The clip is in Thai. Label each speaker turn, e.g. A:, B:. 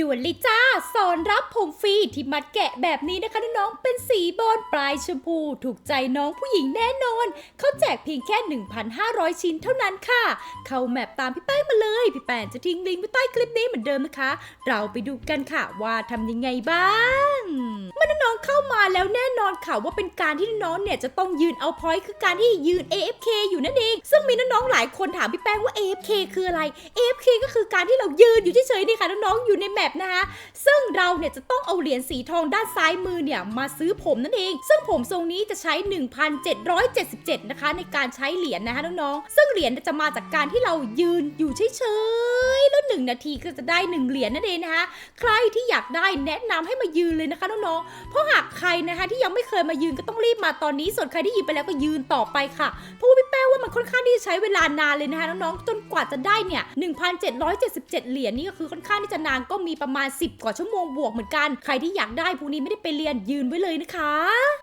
A: ด่วนเลยจ้า สอนรับผมฟรีที่มัดแกะแบบนี้นะคะน้องๆเป็นสีบอลปลายชมพู ถูกใจน้องผู้หญิงแน่นอน เขาแจกเพียงแค่ 1,500 ชิ้นเท่านั้นค่ะ เข้าแมปตามพี่แป้งมาเลย พี่แป้งจะทิ้งลิงก์ไว้ใต้คลิปนี้เหมือนเดิมนะคะ เราไปดูกันค่ะว่าทำยังไงบ้างมื่อน้องๆเข้ามาแล้วแน่นอนค่ะว่าเป็นการที่น้องเนี่ยจะต้องยืนเอาพอยต์คือการที่ยืน AFK อยู่นั่นเอง ซึ่งมีน้องๆหลายคนถามพี่แป้งว่า AFK คืออะไร AFK ก็คือการที่เรายืนอยู่เฉยๆนี่ค่ะน้องๆอยู่ในแมปนะคะซึ่งเราเนี่ยจะต้องเอาเหรียญสีทองด้านซ้ายมือเนี่ยมาซื้อผมนั่นเอง ซึ่งผมทรงนี้จะใช้ 1,777 นะคะ ในการใช้เหรียญนะคะน้องๆซึ่งเหรียญจะมาจากการที่เรายืนอยู่เฉย หนึ่งนาทีก็จะได้หนึ่งเหรียญนั่นเองนะคะ ใครที่อยากได้แนะนำให้มายืนเลยนะคะน้องๆ เพราะหากใครนะคะที่ยังไม่เคยมายืนก็ต้องรีบมาตอนนี้ ส่วนใครที่ยืนไปแล้วก็ยืนต่อไปค่ะ เพราะว่าพี่แป้ว่ามันค่อนข้างที่จะใช้เวลานานเลยนะคะน้องๆ จนกว่าจะได้เนี่ย1,777 เหรียญนี่ก็คือค่อนข้างที่จะนานก็มีประมาณ 10 กว่าชั่วโมงบวกเหมือนกัน ใครที่อยากได้พวกนี้ไม่ได้ไปเรียนยืนไว้เลยนะคะ